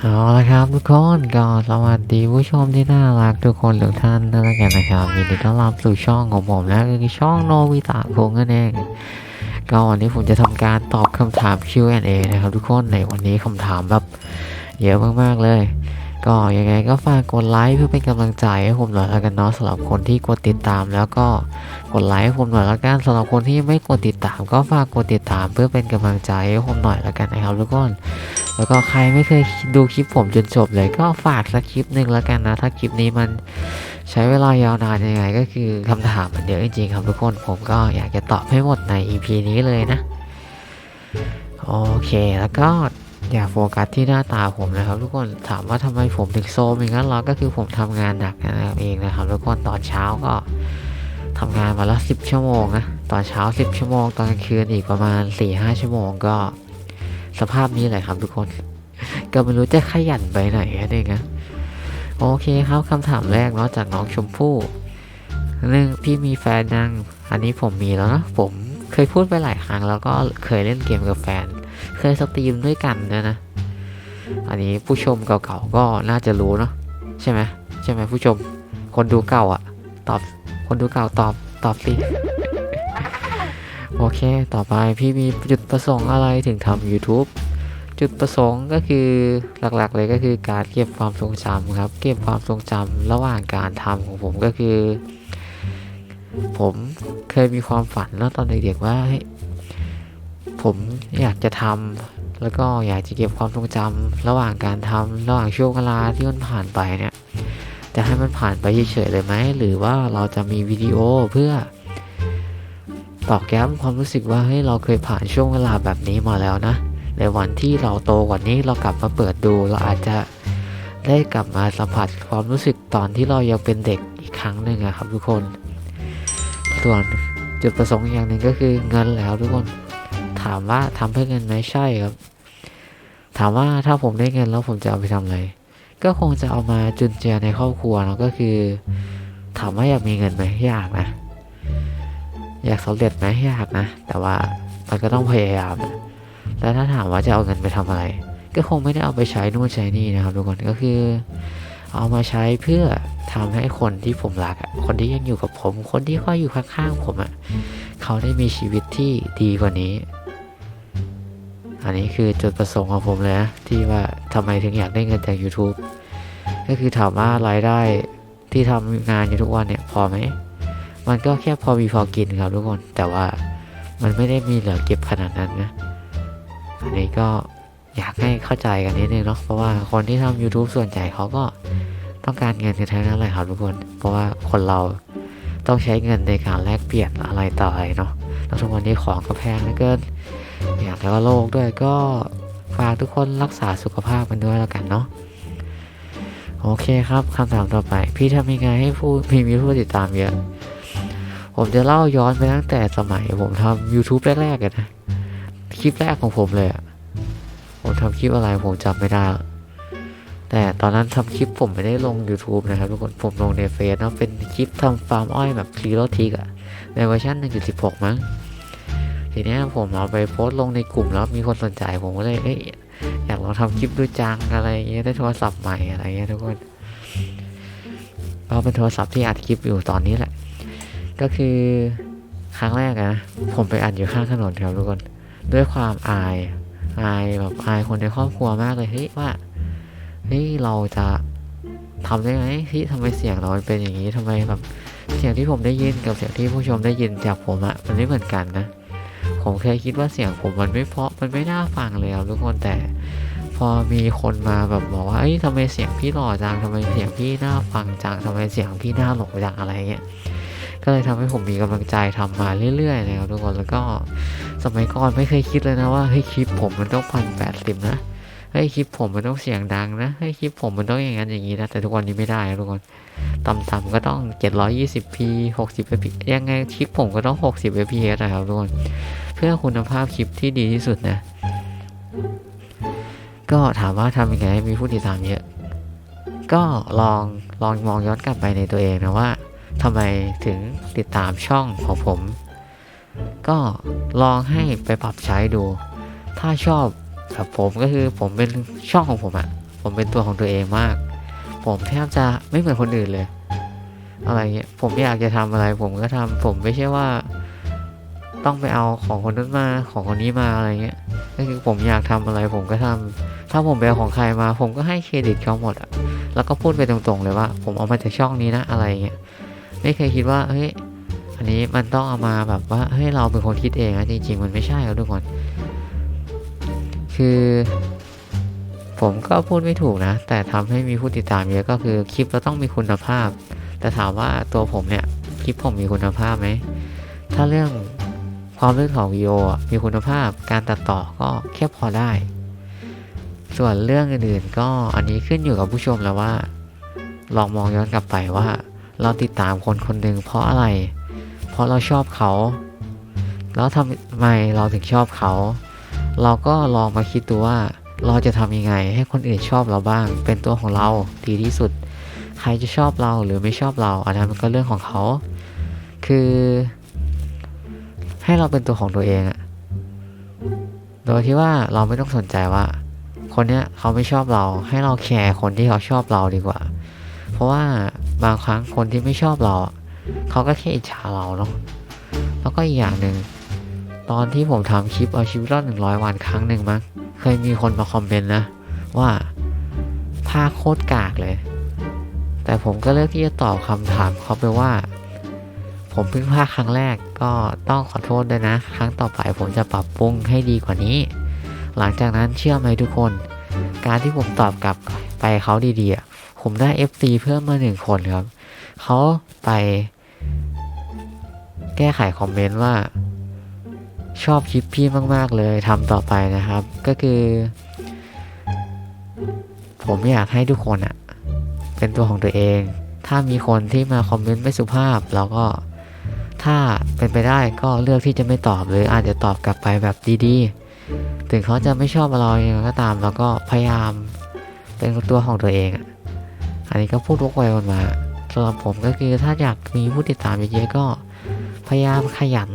เอาละครับทุกคนก็สวัสดีผู้ชมที่น่ารักทุกคนทุกท่านด้วยแล้วกันนะครับยินดีต้อนรับสู่ช่องของผมนะคือช่องโนวิตะคงนั่นเองก็วันนี้ผมจะทำการตอบคำถาม Q&A นะครับ ทุกคนในวันนี้คำถามแบบเยอะมากๆเลย ก็ยังไงก็ฝากกดไลค์เพื่อเป็นกำลังใจให้ผมหน่อยแล้วกันเนาะสำหรับคนที่กดติดตามแล้วก็ ดไลค์ผมหน่อยล้วกันสำหรับคนที่ไม่กดติดตาม ก็ฝากกดติดตามเพื่อเป็นกำลังใจให้ผมหน่อยล้วกันนะครับทุกคนแล้วก็ใครไม่เคยดูคลิปผมจนจบเลยก็ฝากสักคลิปหนึ่งล้วกันนะ ถ้าคลิปนี้มันใช้เวลายาวนานยังไง ก็คือคำถามมันเยอะจริงๆครับทุกคนผมก็อยากจะตอบให้หมดใน EP นี้เลยนะโอเคแล้วก็อย่าโฟกัสที่หน้าตาผมนะครับทุกคนถามว่าทำไมผมถึงโซมอย่างนั้นเหรอก็คือผมทำงานหนักนะครับเองนะครับทุกคนตอนเช้าก็ ทำงานมาแล้วสิบชั่วโมงนะตอนเช้าสิบชั่วโมงตอนกลางคืนอีกประมาณสี่ห้าชั่วโมงก็ สภาพนี้แหละครับทุกคน ก็ไม่รู้จะขยันไปไหนนั่นเองนะโอเคครับคำถามแรกเนาะจากน้องชมพู่หนึ่งพี่มีแฟนยังอันนี้ผมมีแล้วนะผมเคยพูดไปหลายครั้งแล้วก็เคยเล่นเกมกับแฟน เคยสตรีมด้วยกันด้วยนะ อันนี้ผู้ชมเก่าๆก็น่าจะรู้เนาะใช่ไหมใช่ไหมผู้ชม คนดูเก่าอะตอบ คนดูเก่าตอบตอบสิโอเค ต่อไปพี่มีจุดประสงค์อะไรถึงทำ YouTube จุดประสงค์ก็คือหลักๆเลยก็คือการเก็บความทรงจำครับ เก็บความทรงจำระหว่างการทำของผมก็คือ ผมเคยมีความฝันแล้วตอนเด็กๆว่าเฮ้ยผมอยากจะทำแล้วก็อยากจะเก็บความทรงจำระหว่างการทำระหว่างช่วงเวลาที่มันผ่านไปเนี่ย จะให้มันผ่านไปเฉยๆเลยไหมหรือว่าเราจะมีวิดีโอเพื่อตอกย้ำความรู้สึกว่าเฮ้ยเราเคยผ่านช่วงเวลาแบบนี้มาแล้วนะ ในวันที่เราโตกว่านี้เรากลับมาเปิดดู เราอาจจะได้กลับมาสัมผัสความรู้สึกตอนที่เรายังเป็นเด็กอีกครั้งหนึ่งอะครับทุกคน ส่วนจุดประสงค์อย่างหนึ่งก็คือเงินแล้วทุกคน ถามว่าทำเพื่อเงินไหมใช่ครับ ถามว่าถ้าผมได้เงินแล้วผมจะเอาไปทำอะไร ก็คงจะเอามาจุนเจือในครอบครัวเนาะก็คือถามว่าอยากมีเงินไหมอยากนะ อยากสำเร็จไหมอยากนะ แต่ว่ามันก็ต้องพยายามนะแล้วถ้าถามว่าจะเอาเงินไปทำอะไร ก็คงไม่ได้เอาไปใช้นู่นใช้นี่นะครับทุกคนก็คือ เอามาใช้เพื่อทำให้คนที่ผมรักคนที่ยังอยู่กับผม คนที่เขาอยู่ข้างๆผมอะเขาได้มีชีวิตที่ดีกว่านี้ อันนี้คือจุดประสงค์ของผมเลยนะที่ว่าทำไมถึงอยากได้เงินจาก YouTube ก็คือถามว่ารายได้ที่ทำงานอยู่ทุกวันเนี่ยพอไหม มันก็แค่พอมีพอกินครับทุกคน แต่ว่ามันไม่ได้มีเหลือเก็บขนาดนั้นนะ อันนี้ก็อยากให้เข้าใจกันนิดนึงเนาะ เพราะว่าคนที่ทำ YouTube ส่วนใหญ่เขาก็ต้องการเงินกันทั้งนั้นเลยครับทุกคน เพราะว่าคนเราต้องใช้เงินในการแลกเปลี่ยนอะไรต่ออะไรเนาะ แล้วทุกวันนี้ของก็แพงเหลือเกิน อย่างแล้วก็โลกด้วยก็ฝากทุกคนรักษาสุขภาพกันด้วยแล้วกันเนาะโอเคครับคำถามต่อไป พี่ทำยังไงให้ผู้มีมีผู้ติดตามเยอะ ผมจะเล่าย้อนไปตั้งแต่สมัย ผมทำ YouTube แรกๆกันนะ คลิปแรกของผมเลยอะผมทำคลิปอะไรผมจำไม่ได้ แต่ตอนนั้นทำคลิปผมไม่ได้ลง YouTube นะครับทุกคนผมลงในเฟซเนาะเป็นคลิปทำฟาร์มอ้อยแบบซีโรทิกอะในเวอร์ชัน1.16 มั้ง ทีเนี้ยผมเอาไปโพสต์ลงในกลุ่มแล้วมีคนสนใจผมก็เลยเอ้ยอยากลองทำคลิปดูจังอะไรอย่างเงี้ยได้โทรศัพท์ใหม่อะไรเงี้ยทุกคนก็เป็นโทรศัพท์ที่อัดคลิปอยู่ตอนนี้แหละ ก็คือครั้งแรกนะผมไปอัดอยู่ข้างถนนครับทุกคน ด้วยความอายอายแบบอายคนในครอบครัวมากเลยเฮ้ยว่าเฮ้ยเราจะทำได้ไหมเฮ้ยทำไมเสียงเราเป็นอย่างนี้ทำไมแบบเสียงที่ผมได้ยินกับเสียงที่ผู้ชมได้ยินจากผมอะมันไม่เหมือนกันนะ ผมเคยคิดว่าเสียงผมมันไม่เพาะมันไม่น่าฟังเลยครับทุกคนแต่พอมีคนมาแบบบอกว่าเอ้ยทำไมเสียงพี่หล่อจังทำไมเสียงพี่น่าฟังจังทำไมเสียงพี่น่าหลงจังอะไรเงี้ยก็เลยทำให้ผมมีกำลังใจทำมาเรื่อยๆนะครับทุกคนแล้วก็สมัยก่อนไม่เคยคิดเลยนะว่าเฮ้ยคลิปผมมันต้องพันแปดสิบนะเฮ้ยคลิปผมมันต้องเสียงดังนะเฮ้ยคลิปผมมันต้องอย่างนั้นอย่างนี้นะแต่ทุกวันนี้ไม่ได้ทุกคนต่ำๆก็ต้อง 720p 60 fps ยังไงคลิปผมก็ต้อง 60 fps นะครับทุกคน เพื่อคุณภาพคลิปที่ดีที่สุดนะ ก็ถามว่าทำยังไงให้มีผู้ติดตามเยอะ ก็ลองลองมองย้อนกลับไปในตัวเองนะว่าทำไมถึงติดตามช่องของผม ก็ลองให้ไปปรับใช้ดู ถ้าชอบแบบผมก็คือผมเป็นช่องของผมอะ่ะผผมเป็นตัวของตัวเองมาก ผมแทบจะไม่เหมือนคนอื่นเลย อะไรเงี้ยผมอยากจะทำอะไรผมก็ทำผมไม่ใช่ว่า ต้องไปเอาของคนนั้นมาของคนนี้มาอะไรเงี้ยก็คือผมอยากทำอะไรผมก็ทำถ้าผมไปเอาของใครมา ผมก็ให้เครดิตเขาหมดอะแล้วก็พูดไปตรงๆเลยว่า ผมเอามาจากช่องนี้นะอะไรเงี้ยไม่เคยคิดว่าเฮ้ยอันนี้มันต้องเอามาแบบว่าเฮ้ยเราเป็นคนคิดเองนะจริง ๆ มันไม่ใช่ครับทุกคน คือ ผมก็พูดไม่ถูกนะ แต่ทำให้มีผู้ติดตามเยอะก็คือคลิปเราต้องมีคุณภาพ แต่ถามว่าตัวผมเนี่ยคลิปผมมีคุณภาพไหมถ้าเรื่อง ความลื่นของวิดีโอมีคุณภาพการตัดต่อก็แค่พอได้ ส่วนเรื่องอื่นๆ ก็อันนี้ขึ้นอยู่กับผู้ชมแล้วว่า ลองมองย้อนกลับไปว่า เราติดตามคนคนหนึ่งเพราะอะไร เพราะเราชอบเขา แล้วทำไมเราถึงชอบเขา เราก็ลองมาคิดดูว่าเราจะทำยังไงให้คนอื่นชอบเราบ้าง เป็นตัวของเราดีที่สุด ใครจะชอบเราหรือไม่ชอบเรา อันนั้นมันก็เรื่องของเขา คือ ให้เราเป็นตัวของตัวเองอะโดยที่ว่าเราไม่ต้องสนใจว่า คนเนี้ยเขาไม่ชอบเรา ให้เราแคร์คนที่เขาชอบเราดีกว่า เพราะว่าบางครั้งคนที่ไม่ชอบเรา เขาก็แค่อิจฉาเราเนาะแล้วก็อีกอย่างหนึ่งตอนที่ผมทำคลิปเอาชีวิตรอดหนึ่งร้อยวันครั้งหนึ่งมั้งเคยมีคนมาคอมเมนต์นะ ว่าภาคโคตรกากเลย แต่ผมก็เลือกที่จะตอบคำถามเขาไปว่า ผมเพิ่งพลาดครั้งแรกก็ต้องขอโทษด้วยนะ ครั้งต่อไปผมจะปรับปรุงให้ดีกว่านี้ หลังจากนั้นเชื่อไหมทุกคน การที่ผมตอบกลับไปเขาดีๆ ผมได้ FC เพิ่มมาหนึ่งคนครับ เขาไป แก้ไขคอมเมนต์ว่า ชอบคลิปพี่มากๆเลยทำต่อไปนะครับ ก็คือ ผมอยากให้ทุกคนอะเป็นตัวของตัวเองถ้ามีคนที่มาคอมเมนต์ไม่สุภาพ เราก็ ถ้าเป็นไปได้ก็เลือกที่จะไม่ตอบหรืออาจจะตอบกลับไปแบบดีๆ ถึงเขาจะไม่ชอบเราอย่างไรก็ตามเราก็พยายามเป็นตัวของตัวเองอะอันนี้ก็พูดวกไปวนมาสำหรับผมก็คือถ้าอยากมีผู้ติดตามเยอะๆก็พยายามขยัน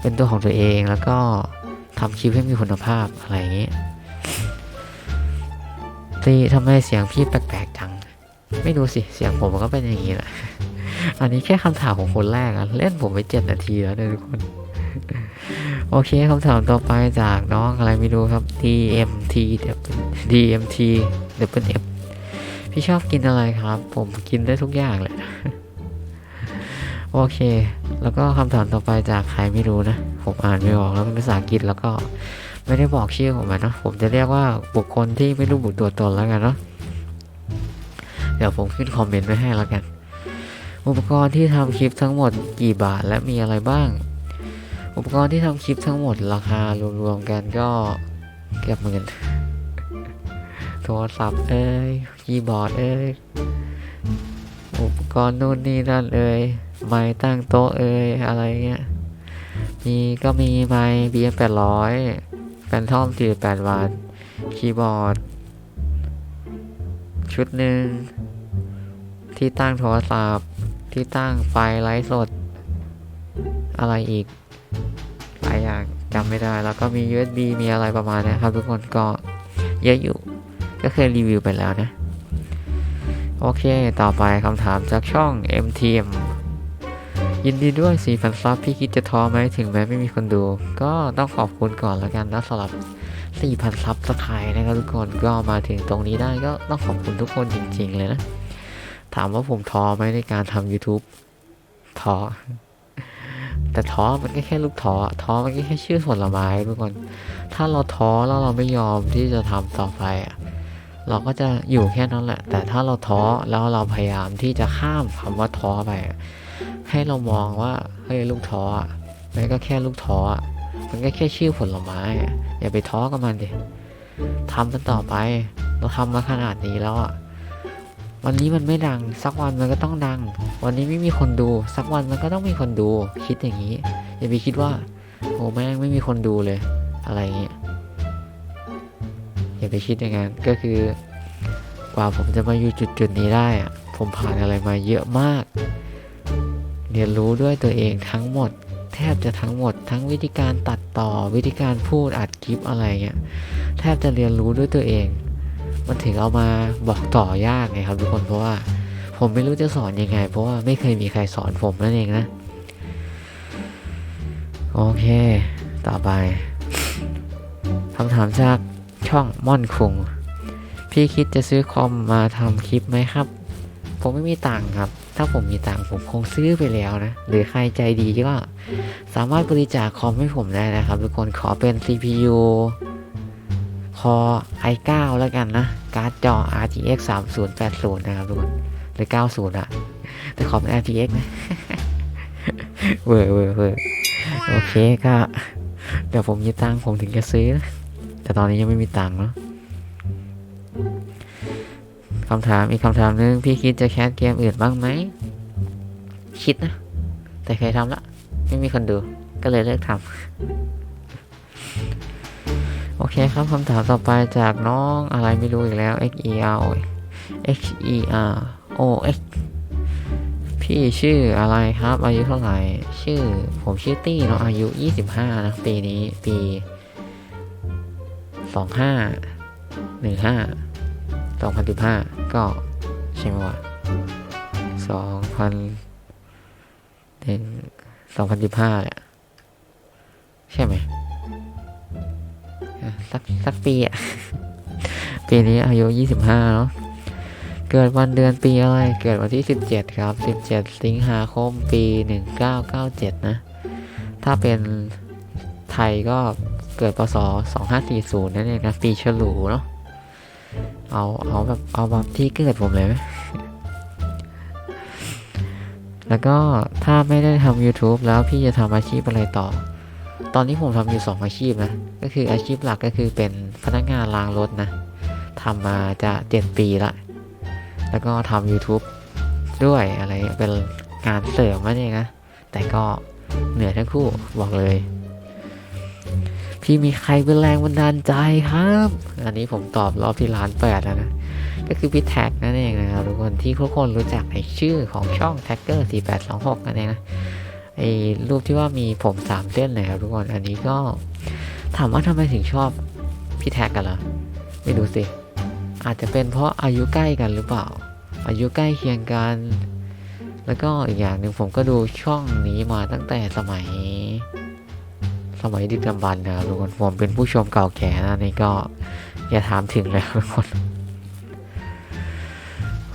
เป็นตัวของตัวเองแล้วก็ทำคลิปให้มีคุณภาพอะไรอย่างนี้ตีทำไมเสียงพี่แปลกๆจัง ไม่รู้สิ เสียงผมก็เป็นอย่างนี้แหละ อันนี้แค่คำถามของคนแรกอะเล่นผมไปเจ็ดนาทีแล้วเนี่ยทุกคน โอเคคำถามต่อไปจากน้องอะไรไม่รู้ครับ DMT DMT เด F พี่ชอบกินอะไรครับ ผมกินได้ทุกอย่างเลยโอเค แล้วก็คำถามต่อไปจากใครไม่รู้นะ ผมอ่านไม่ออกแล้วเป็นภาษาอังกฤษแล้วก็ไม่ได้บอกชื่อผมอะเนาะผมจะเรียกว่าบุคคลที่ไม่รู้บุตัวตนแล้วกันเนาะ เดี๋ยวผมขึ้นคอมเมนต์ไว้ให้แล้วกัน อุปกรณ์ที่ทำคลิปทั้งหมดกี่บาทและมีอะไรบ้าง อุปกรณ์ที่ทำคลิปทั้งหมดราคารวมๆกันก็เกือบหมื่นโทรศัพท์เอ้ยคีย์บอร์ดเอ้ยอุปกรณ์นู่นนี่นั่นเอ้ยไม้ตั้งโต๊ะเอ้ยอะไรเงี้ยมีก็มีไม้ BM 800แฟนทอม48 วัตต์คีย์บอร์ด ชุดหนึ่งที่ตั้งโทรศัพท์ ที่ตั้งไฟไลฟ์สด อะไรอีกหลายอย่างจำไม่ได้ แล้วก็มี USB มีอะไรประมาณนี้ครับทุกคนก็เยอะอยู่ ก็เคยรีวิวไปแล้วนะ โอเค ต่อไปคำถามจากช่อง MTM ยินดีด้วย 4,000 ซับ พี่คิดจะท้อไหมถึงแม้ไม่มีคนดู ก็ต้องขอบคุณก่อนแล้วกันนะสำหรับ 4,000 ซับสไครนะครับทุกคนก็มาถึงตรงนี้ได้ก็ต้องขอบคุณทุกคนจริง ๆ เลยนะ ถามว่าผมท้อไหมในการทำ YouTube ท้อแต่ท้อมันก็แค่ลูกท้อท้อมันก็แค่ชื่อผลไม้ทุกคน ถ้าเราท้อแล้วเราไม่ยอมที่จะทำต่อไปอะเราก็จะอยู่แค่นั้นแหละ แต่ถ้าเราท้อแล้วเราพยายามที่จะข้ามคำว่าท้อไป ให้เรามองว่าเฮ้ยลูกท้อมันก็แค่ลูกท้อมันก็แค่ชื่อผลไม้ อย่าไปท้อกับมันดิทำมันต่อไป เราทำมาขนาดนี้แล้วอะ วันนี้มันไม่ดัง สักวันมันก็ต้องดัง วันนี้ไม่มีคนดู สักวันมันก็ต้องมีคนดู คิดอย่างนี้ อย่าไปคิดว่าโอ้แม่งไม่มีคนดูเลย อะไรเงี้ยอย่าไปคิดอย่างนั้นก็คือกว่าผมจะมาอยู่จุดจุดๆนี้ได้อะผมผ่านอะไรมาเยอะมาก เรียนรู้ด้วยตัวเองทั้งหมด แทบจะทั้งหมด ทั้งวิธีการตัดต่อวิธีการพูดอัดคลิปอะไรเงี้ยแทบจะเรียนรู้ด้วยตัวเอง มันถึงเอามาบอกต่อยากไงครับทุกคนเพราะว่าผมไม่รู้จะสอนยังไง เพราะว่าไม่เคยมีใครสอนผมนั่นเองนะโอเค ต่อไปคำถามจากช่องม่อนคุง พี่คิดจะซื้อคอมมาทำคลิปไหมครับ ผมไม่มีตังค์ครับ ถ้าผมมีตังค์ผมคงซื้อไปแล้วนะ หรือใครใจดีก็สามารถบริจาคคอมให้ผมได้นะครับ ทุกคนขอเป็น CPU คอ i9 แล้วกันนะ การ์ดจอ RTX 3080 นะครับทุกคน หรือ 90อะแต่ขอเป็น RTX นะเวอร์เวอร์เวอร์โอเคก็ เดี๋ยวผมมีตังค์ผมถึงจะซื้อ แต่ตอนนี้ยังไม่มีตังค์เนาะคำถามอีกคำถามหนึง พี่คิดจะแคสเกมอื่นบ้างไหม คิดนะ แต่เคยทำละ ไม่มีคนดูก็เลยเลิกทำ เคครับคำถามต่อไปจากน้องอะไรไม่รู้อีกแล้ว x e r x e r o x พี่ชื่ออะไรครับ อายุเท่าไหร่ ชื่อผมชื่อตี้เนาะอายุ 25 นะปีนี้ปี 25 15 2015 ก็ใช่ไหมวะ2,000หนึ่ง2015แหละใช่ไหม สักสักปีอะปีนี้อายุ 25 เนาะ เกิดวันเดือนปีอะไร เกิดวันที่ 17 ครับ 17 สิงหาคมปี 1997 นะ ถ้าเป็นไทยก็เกิดพศ2540 นั่นเองนะ ปีฉลูเนาะ เอาเอาแบบเอาแบบที่เกิดผมเลยไหมแล้วก็ถ้าไม่ได้ทำ YouTube แล้วพี่จะทำอาชีพอะไรต่อ ตอนนี้ผมทำอยู่ 2 อาชีพนะ ก็คืออาชีพหลักก็คือเป็นพนักงานล้างรถนะทำมาจะ7ปีละ แล้วก็ทำ YouTube ด้วยอะไรเป็นงานเสริมนั่นเองนะ แต่ก็เหนื่อยทั้งคู่บอกเลย พี่มีใครเป็นแรงบันดาลใจครับ อันนี้ผมตอบรอบที่ล้านแปดแล้วนะ ก็คือพี่แท็กนั่นเองนะครับทุกคนที่ทุกคนรู้จักในชื่อของช่องแท็กเกอร์4826นั่นเองนะ ไอ้รูปที่ว่ามีผมสามเส้นเลยครับทุกคนอันนี้ก็ถามว่าทำไมถึงชอบพี่แท็กกันล่ะไม่รู้สิอาจจะเป็นเพราะอายุใกล้กันหรือเปล่า อายุใกล้เคียงกัน แล้วก็อีกอย่างหนึ่งผมก็ดูช่องนี้มาตั้งแต่สมัย สมัยดึกดำบรรพ์นะครับทุกคนผมเป็นผู้ชมเก่าแก่นะนี่ก็อย่าถามถึงเลยทุกคน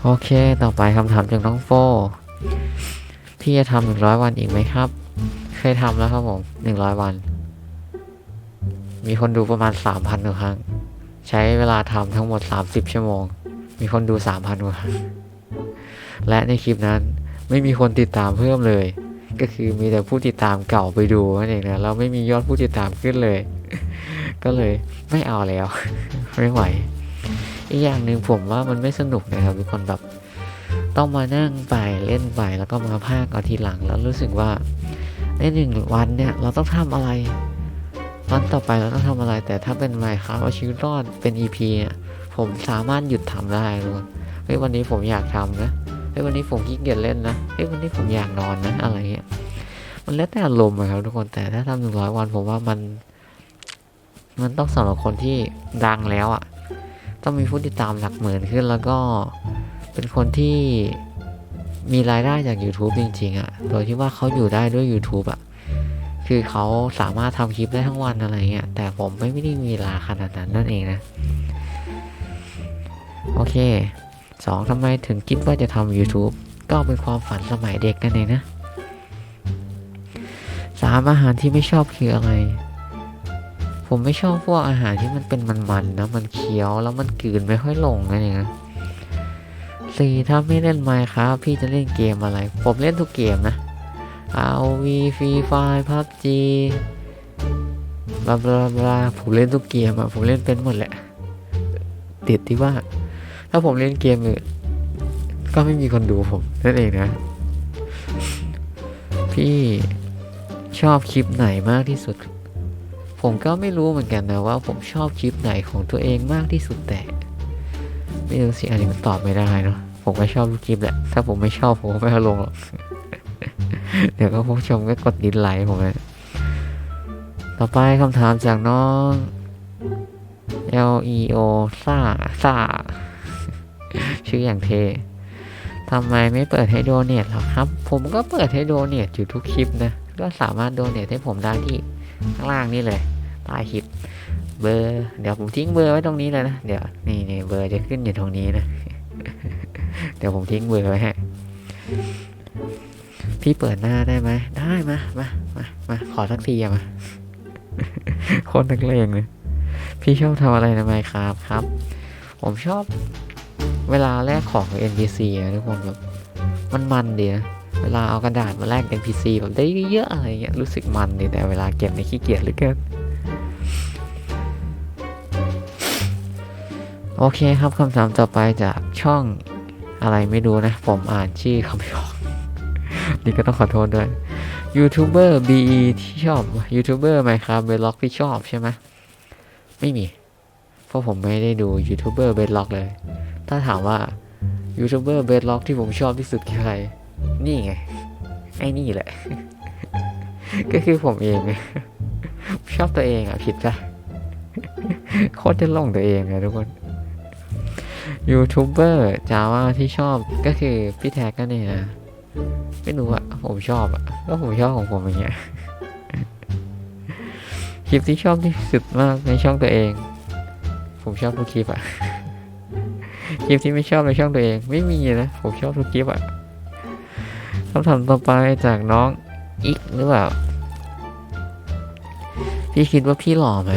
โอเค ต่อไปคำถามจากน้องโฟ พี่จะทำหนึ่งร้อยวันอีกไหมครับ เคยทำแล้วครับผมหนึ่งร้อยวัน มีคนดูประมาณสามพันกว่าครั้ง ใช้เวลาทำทั้งหมด30ชั่วโมง มีคนดู3,000กว่าครั้ง และในคลิปนั้นไม่มีคนติดตามเพิ่มเลย ก็คือมีแต่ผู้ติดตามเก่าไปดูนั่นเองนะแล้วไม่มียอดผู้ติดตามขึ้นเลย ก็เลยไม่เอาแล้ว ไม่ไหว อีกอย่างหนึ่งผมว่ามันไม่สนุกนะครับทุกคนแบบ ต้องมานั่งไปเล่นไปแล้วก็มาพากเอาทีหลังแล้วรู้สึกว่าในหนึ่งวันเนี่ยเราต้องทำอะไรวันต่อไปเราต้องทำอะไร แต่ถ้าเป็นไมค์ครับเอาชีวิตรอดเป็น EP เนี่ยผมสามารถหยุดทำได้ทุกคนเฮ้ยวันนี้ผมอยากทำนะเฮ้ยวันนี้ผมขี้เกียจเล่นนะเฮ้ยวันนี้ผมอยากนอนนะอะไรเงี้ยมันแล้วแต่อารมณ์ครับทุกคนแต่ถ้าทำหนึ่งร้อยวันผมว่ามัน มันต้องสำหรับคนที่ดังแล้วอะ่ะ ต้องมีผู้ติดตามหลักหมื่นขึ้นแล้วก็ เป็นคนที่มีรายได้จาก YouTube จริงๆอะ่ะ โดยที่ว่าเขาอยู่ได้ด้วย YouTube อะ่ะ คือเขาสามารถทำคลิปได้ทั้งวันอะไรเงี้ย แต่ผมไม่ได้มีเวลาขนาดนั้นนั่นเองนะ โอเคสองทำไมถึงคิดว่าจะทำ YouTube ก็เป็นความฝันสมัยเด็กนั่นเองนะสามอาหารที่ไม่ชอบคืออะไร ผมไม่ชอบพวกอาหารที่มันเป็นมันๆนะ มันเคี้ยวแล้วมันกลืนไม่ค่อยลงนั่นเองนะ สี่ถ้าไม่เล่นไมค์ครับพี่จะเล่นเกมอะไร ผมเล่นทุกเกมนะ ROV Free Fire PUBG บลาบลาบลาผมเล่นทุกเกมอะผมเล่นเป็นหมดแหละติดที่ว่า ถ้าผมเล่นเกมอื่นก็ไม่มีคนดูผมนั่นเองนะ พี่ชอบคลิปไหนมากที่สุด ผมก็ไม่รู้เหมือนกันนะว่า ผมชอบคลิปไหนของตัวเองมากที่สุดแต่ ไม่รู้สิอันนี้มันตอบไม่ได้เนาะผมก็ชอบทุกคลิปแหละ ถ้าผมไม่ชอบผมก็ไม่เอาลงหรอก เดี๋ยวก็ผู้ชมก็กดดิสไลค์ผมเลยต่อไปคำถามจากน้อง L E O ซ่าซ่าชื่ออย่างเททำไมไม่เปิดให้โดเนทหรอครับ ผมก็เปิดให้โดเนทอยู่ทุกคลิปนะ ก็สามารถโดเนทให้ผมได้ที่ข้างล่างนี่เลยใต้คลิป เบอร์เดี๋ยวผมทิ้งเบอร์ไว้ตรงนี้เลยนะเดี๋ยวนี่นี่เบอร์จะขึ้นอยู่ตรงนี้นะ เดี๋ยวผมทิ้งเบอร์ไว้ให้พี่เปิดหน้าได้ไหมได้มามามามาขอสักทีอะมาโคนนักเลงเลยพี่ชอบทำอะไรนะไมครับครับ ผมชอบเวลาแลกของ NPC อะทุกคนแบบมันมันดีนะเวลาเอากระดาษมาแลก NPC แบบได้เยอะอะไรเงี้ยรู้สึกมันดีแต่เวลาเก็บในขี้เกียจเหลือเกิน โอเคครับคำถามต่อไปจากช่องอะไรไม่รู้นะ ผมอ่านชื่อเขาไม่ออก นี่ก็ต้องขอโทษด้วยยูทูบเบอร์ BE ที่ชอบยูทูบเบอร์ไหมครับเบล็อกที่ชอบใช่ไหมไม่มี เพราะผมไม่ได้ดูยูทูบเบอร์เบล็อกเลย ถ้าถามว่ายูทูบเบอร์เบล็อกที่ผมชอบที่สุดคือใคร นี่ไง ไอ้นี่แหละ ก็คือผมเองไงชอบตัวเองอะ ผิดปะโคตรจะหลงตัวเองเลยทุกคน ยูทูบเบอร์จาว่าที่ชอบก็คือพี่แท็กก็เนี่ยนะไม่รู้อะผมชอบอะก็ผมชอบของผมอย่างเงี้ยคลิปที่ชอบที่สุดมากในช่องตัวเอง ผมชอบทุกคลิปอะคลิปที่ไม่ชอบในช่องตัวเอง ไม่มีนะผมชอบทุกคลิปอะคำถามต่อไปจากน้องอีกหรือเปล่าพี่คิดว่าพี่หล่อไหม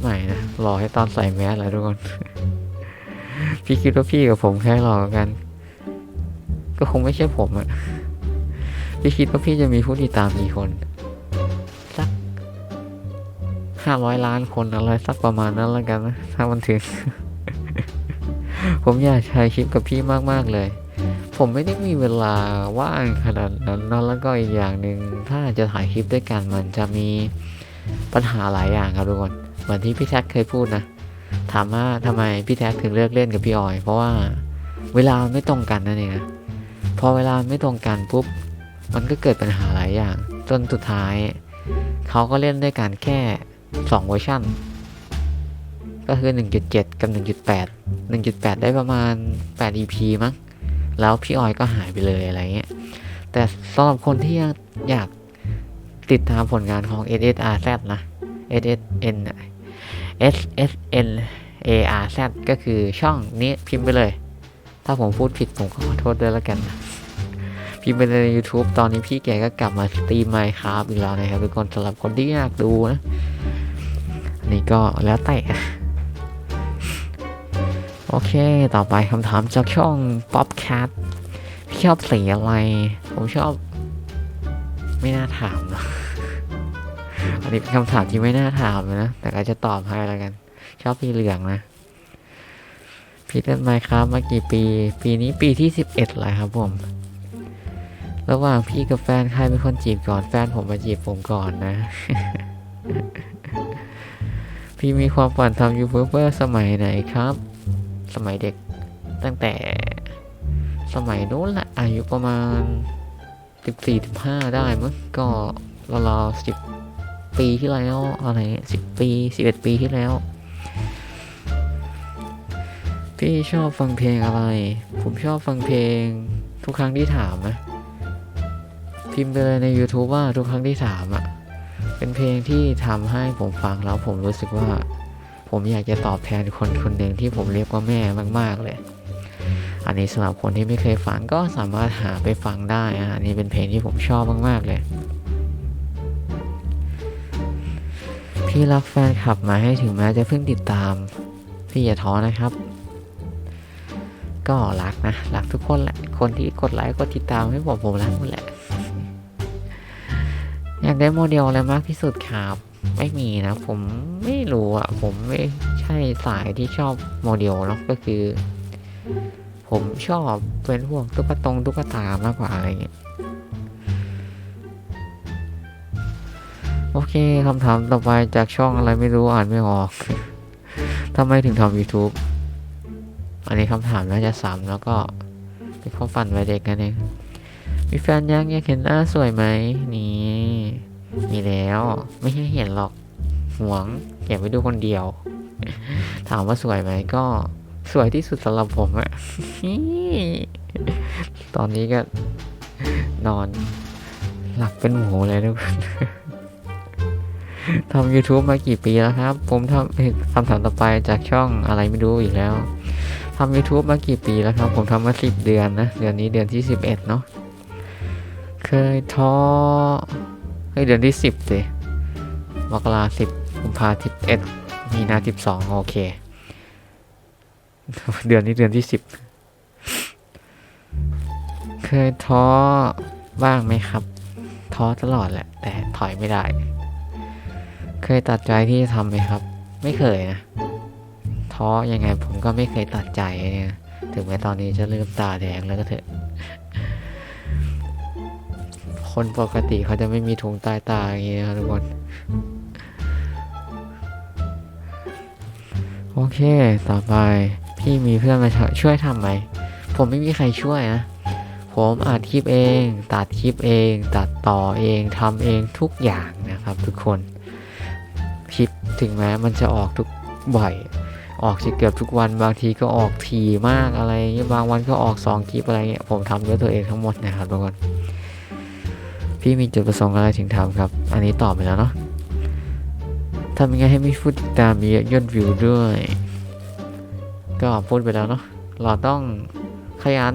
ไม่นะหล่อให้ตอนใส่แมสแหละทุกคน พี่คิดว่าพี่กับผมแค่หลอกกัน ก็คงไม่ใช่ผมอะพี่คิดว่าพี่จะมีผู้ติดตามกี่คน สักห้าร้อยล้านคนอะไรสักประมาณนั้นแล้วกันนะถ้ามันถึง ผมอยากถ่ายคลิปกับพี่มาก ๆ เลย ผมไม่ได้มีเวลาว่างขนาดนั้นนะแล้วก็อีกอย่างหนึ่งถ้าจะถ่ายคลิปด้วยกันมันจะมีปัญหาหลายอย่างครับทุกคนเหมือนที่พี่แท็กเคยพูดนะ ถามว่าทำไมพี่แท็กถึงเลือกเล่นกับพี่ออย เพราะว่าเวลาไม่ตรงกันนั่นเองนะพอเวลาไม่ตรงกันปุ๊บมันก็เกิดปัญหาหลายอย่าง จนสุดท้ายเขาก็เล่นด้วยกันแค่2เวอร์ชันก็คือ 1.7 กับ 1.8 1.8 ได้ประมาณ 8 EP มั้ง แล้วพี่ออยก็หายไปเลยอะไรเงี้ย แต่สำหรับคนที่ยังอยากติดตามผลงานของ SSRZ นะ SSN SSN ARZ ก็คือช่องนี้พิมพ์ไปเลย ถ้าผมพูดผิดผมก็ขอโทษด้วยแล้วกัน พิมพ์ไปเลยใน YouTube ตอนนี้พี่แกก็กลับมาสตรีมไมค์ครับอีกแล้วนะครับทุกคนสำหรับคนที่อยากดูนะอันนี้ก็แล้วแต่โอเค ต่อไปคำถามจากช่อง Popcat พี่ชอบสีอะไร ผมชอบ ไม่น่าถามนะ อันนี้เป็นคำถามที่ไม่น่าถามเลยนะ แต่ก็จะตอบให้แล้วกัน ชอบสีเหลืองนะ พี่เล่นไมค์ครับมากี่ปี ปีนี้ปีที่สิบเอ็ดแล้วครับผม ระหว่างพี่กับแฟนใครเป็นคนจีบก่อน แฟนผมมาจีบผมก่อนนะ พี่มีความฝันทำยูทูบเบอร์สมัยไหนครับ สมัยเด็ก ตั้งแต่สมัยนู้นแหละอายุประมาณสิบสี่สิบห้าได้มั้งก็ราวๆสิบ ปีที่แล้วอะไรสิบปีสิบเอ็ดปีที่แล้ว พี่ชอบฟังเพลงอะไร ผมชอบฟังเพลงทุกครั้งที่ถามนะพิมพ์ไปเลยใน YouTube ว่าทุกครั้งที่ถามอะ่ะ เป็นเพลงที่ทำให้ผมฟังแล้วผมรู้สึกว่า ผมอยากจะตอบแทนคนคนหนึ่งที่ผมเรียกว่าแม่มาก ๆ เลย อันนี้สำหรับคนที่ไม่เคยฟังก็สามารถหาไปฟังได้อันนี้เป็นเพลงที่ผมชอบมาก ๆ เลย พี่รักแฟนคลับมาให้ถึงแม้จะเพิ่งติดตาม พี่อย่าท้อนะครับ ก็รักนะรักทุกคนแหละคนที่กดไลค์กดติดตามให้ผมผมรักหมดแหละ อยากได้โมเดลอะไรมากที่สุดครับไม่มีนะ ผมไม่รู้อะผมไม่ใช่สายที่ชอบโมเดลเนาะก็คือ ผมชอบเป็นพวกตุ๊กตงตุ๊กตามากกว่าอะไรเงี้ย โอเคคำถามต่อไปจากช่องอะไรไม่รู้อ่านไม่ออกทำไมถึงทำ YouTube อันนี้คำถามน่าจะซ้ำแล้วก็เป็นความฝันวัยเด็กกันเองมีแฟนยังอยากเห็นหน้าสวยไหมนี่มีแล้ว ไม่ให้เห็นหรอกหวงเก็บไว้ดูคนเดียว ถามว่าสวยไหมก็สวยที่สุดสำหรับผมอะตอนนี้ก็นอนหลับเป็นหมูเลยทุกคน ทำ YouTube มากี่ปีแล้วครับ ผมทำคำถามต่อไปจากช่องอะไรไม่รู้อีกแล้วทำ YouTube มากี่ปีแล้วครับ ผมทำมาสิบเดือนนะ เดือนนี้เดือนที่สิบเอ็ดเนาะ เคยท้อเฮ้ยเดือนที่สิบสิมกราสิบกุมภาสิบเอ็ดมีนาสิบสองโอเค เดือนนี้เดือนที่สิบ เคยท้อบ้างไหมครับ ท้อตลอดแหละ แต่ถอยไม่ได้ เคยตัดใจที่จะทำไหมครับ ไม่เคยนะท้อยังไงผมก็ไม่เคยตัดใจเนี่ยถึงแม้ตอนนี้จะเริ่มตาแดงแล้วก็เถอะ คนปกติเขาจะไม่มีถุงใต้ตาอย่างนี้นะครับทุกคน โอเค ต่อไปพี่มีเพื่อนมาช่วยทำไหม ผมไม่มีใครช่วยนะ ผมอัดคลิปเอง ตัดคลิปเอง ตัดต่อเองทำเองทุกอย่างนะครับทุกคน คลิปถึงแม้มันจะออกทุกบ่อยออกเกือบทุกวันบางทีก็ออกทีมากอะไรเงี้ยบางวันก็ออกสองคลิปอะไรเงี้ยผมทำด้วยตัวเองทั้งหมดนะครับทุกคนพี่มีจุดประสงค์อะไรถึงทำครับ อันนี้ตอบไปแล้วเนาะทำยังไงให้มีผู้ติดตามมียอดวิวด้วย ก็พูดไปแล้วเนาะเราต้องขยัน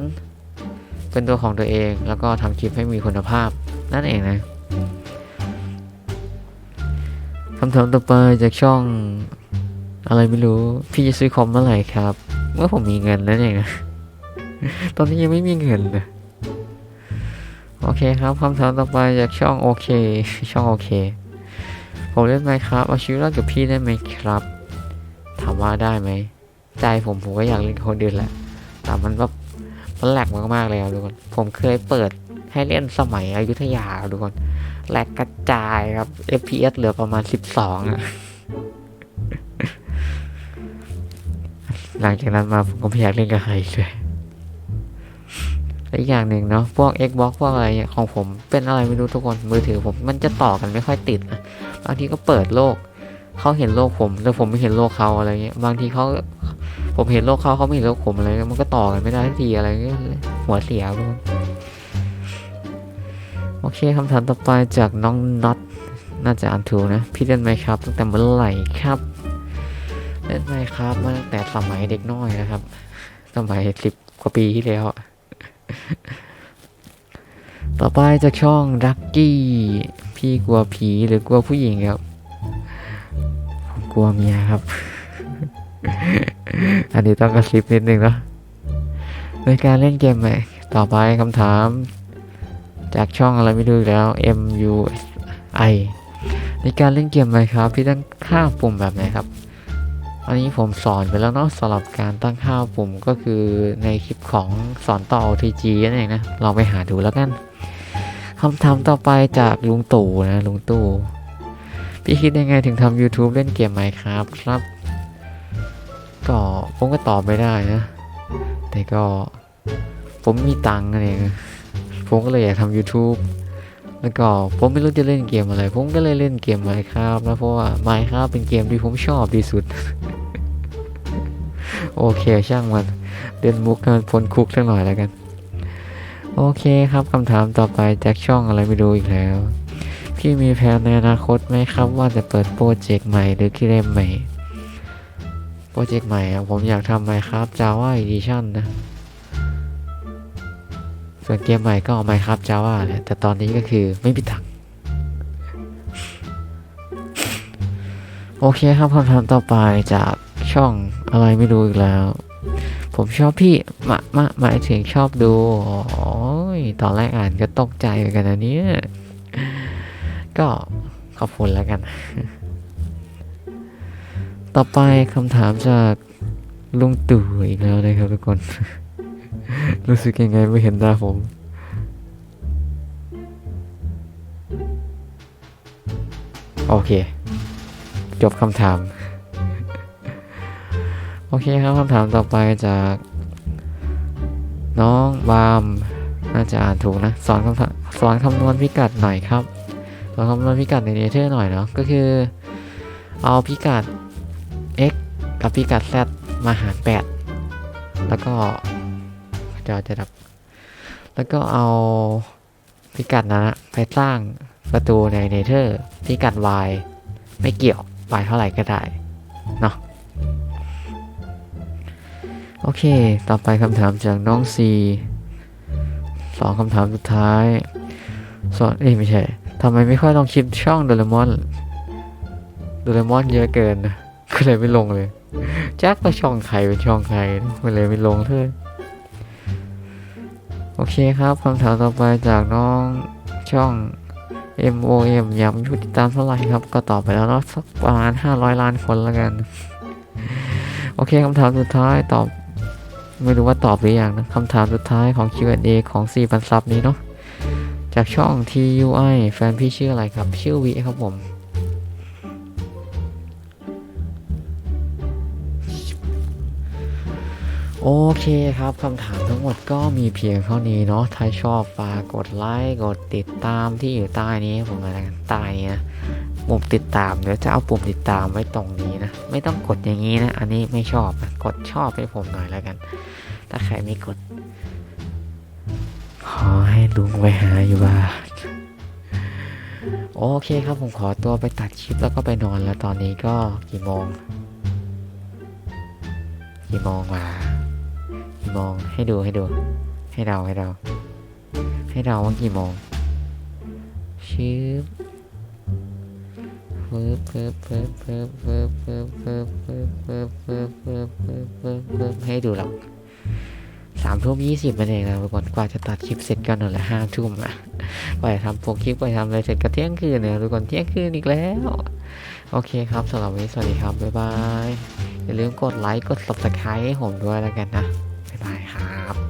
เป็นตัวของตัวเอง แล้วก็ทำคลิปให้มีคุณภาพนั่นเองนะ คำถามต่อไปจากช่อง อะไรไม่รู้ พี่จะซื้อคอมเมื่อไหร่ครับ เมื่อผมมีเงินนั่นเองนะตอนนี้ยังไม่มีเงินเลยโอเคครับคำถามต่อไปจากช่องโอเค ช่องโอเค ผมเล่นไหมครับเอาชีวิตรอดกับพี่ได้ไหมครับ ถามว่าได้ไหม ใจผมผมก็อยากเล่นคนอื่นแหละ แต่มันแบบมันแหลกมากๆเลยครับทุกคน ผมเคยเปิดให้เล่นสมัยอยุธยาครับทุกคน แหลกกระจายครับ FPS เหลือประมาณ 12อะหลังจากนั้นมาผมก็ไม่อยากเล่นกับใครเลยและอีกอย่างหนึ่งเนาะพวก Xbox พวกอะไรของผมเป็นอะไรไม่รู้ทุกคนมือถือผมมันจะต่อกันไม่ค่อยติดนะบางทีก็เปิดโลกเขาเห็นโลกผมแต่ผมไม่เห็นโลกเขาอะไรเงี้ยบางทีเขาผมเห็นโลกเขาเขาไม่เห็นโลกผมอะไรเงี้ยมันก็ต่อกันไม่ได้ทีอะไรเงี้ยหัวเสียทุกคน โอเคคำถามต่อไปจากน้องน็อตน่าจะอ่านถูกนะ พี่เล่นไหมครับ ตั้งแต่เมื่อไหร่ครับ เล่นไหมครับมาตั้งแต่สมัยเด็กน้อยนะครับ สมัยสิบกว่าปีที่แล้ว ต่อไปจากช่องดักกี้พี่กลัวผีหรือกลัวผู้หญิงครับผมกลัวเมียครับ อันนี้ต้องกระซิบนิดนึงเนาะในการเล่นเกมไหมต่อไปคำถาม จากช่องอะไรไม่รู้แล้ว M U I ในการเล่นเกมไหมครับพี่ตั้งค่าปุ่มแบบไหนครับ อันนี้ผมสอนไปแล้วเนาะสำหรับการตั้งค่าปุ่มก็คือในคลิปของสอนต่อ OTG นั่นเองนะลองไปหาดูแล้วกันคำถามต่อไปจากลุงตู่นะลุงตู่พี่คิดยังไงถึงทำ YouTube เล่นเกมไหมครับครับ ก็ผมก็ตอบไม่ได้นะ แต่ก็ผมมีตังค์นั่นเอง ผมก็เลยอยากทำ YouTube แล้วก็ผมไม่รู้จะเล่นเกมอะไร ผมก็เลยเล่นเกม Minecraft นะเพราะว่า Minecraft เป็นเกมที่ผมชอบที่สุด โอเคช่างมันเล่นมุกให้มันพ้นคุกสักหน่อยแล้วกัน โอเคครับคำถามต่อไปจากช่องอะไรไม่รู้อีกแล้ว พี่มีแผนในอนาคตไหมครับ ว่าจะเปิดโปรเจกต์ใหม่หรือเกมใหม่ โปรเจกต์ใหม่ผมอยากทำไหมครับ Java Edition นะ ส่วนเกมใหม่ก็เอา Minecraft Java แต่ตอนนี้ก็คือไม่มีตังโอเคครับคำถามต่อไปจากช่องอะไรไม่รู้อีกแล้ว ผมชอบพี่มามาหมายถึงชอบดูอ๋อยตอนแรกอ่านก็ตกใจเหมือนกันนะเนี่ยก็ขอบคุณแล้วกัน ต่อไปคำถามจากลุงตู่อีกแล้วนะครับทุกคน รู้สึกยังไงไม่เห็นหน้าผม โอเค จบคำถาม โอเคครับคำถามต่อไปจาก น้องบามน่าจะอ่านถูกนะ สอนคำสอนคำนวณพิกัดหน่อยครับ สอนคำนวณพิกัดในเนเธอร์หน่อยเนาะก็คือ เอาพิกัด x กับพิกัด z มาหารแปดแล้วก็ จอจะดับ แล้วก็เอาพิกัดนั้นอะไปสร้างประตูในเนเธอร์พิกัด y ไม่เกี่ยว y เท่าไหร่ก็ได้ เนาะโอเค ต่อไปคำถามจากน้องซีสองคำถามสุดท้ายสอนเอ้ไม่ใช่ทำไมไม่ค่อยลองคลิปช่องโดเรมอนโดเรมอนเยอะเกินนะก็เลยไม่ลงเลยแจ็คก็ช่องใครเป็นช่องใครก็เลยไม่ลงเลย โอเคครับคำถามต่อไปจากน้องช่อง MOM ยากมีผู้ติดตามเท่าไหร่ครับ ก็ตอบไปแล้วเนาะสักประมาณ 500 ล้านคนแล้วกัน โอเคคำถามสุดท้ายตอบ ไม่รู้ว่าตอบหรือยังนะคำถามสุดท้ายของ Q&A ของ4พันซับนี้เนาะจากช่อง TUI แฟนพี่ชื่ออะไรครับ ชื่อวิครับผม โอเคครับคำถามทั้งหมดก็มีเพียงเท่านี้เนาะถ้าชอบฝากกดไลค์กดติดตามที่อยู่ใต้นี้ผมอะไรกันใต้นี้นะปุ่มติดตามเดี๋ยวจะเอาปุ่มติดตามไว้ตรงนี้นะ ไม่ต้องกดอย่างนี้นะ อันนี้ไม่ชอบกดชอบให้ผมหน่อยแล้วกัน ถ้าใครไม่กด ขอให้ลุงไปหาอยู่บ้านโอเคครับผมขอตัวไปตัดคลิปแล้วก็ไปนอนแล้วตอนนี้ก็กี่โมง กี่โมงวะ กี่โมง ให้ดูให้ดู ให้เดาให้เดาให้เดาว่ากี่โมงชืบเฟิบเฟิบเฟิบเฟิบเฟิบเฟิบเฟิบเฟิบเฟิบเฟิบเฟิบเฟิบเฟิบเฟิบให้ดูหรอกสามทุ่มยี่สิบมันาทีนะทุกคนกว่าจะตัดคลิปเสร็จก็นั่นแหละห้าทุ่มอะกว่าจะทำโปรคลิปกว่าจะทำอะไรเสร็จก็เที่ยงคืนเนี่ยทุกคนเที่ยงคืนอีกแล้ว โอเคครับสำหรับวันนี้สวัสดีครับ บ๊ายบาย อย่าลืมกดไลค์กด subscribe ให้ผมด้วยแล้วกันนะ บายครับ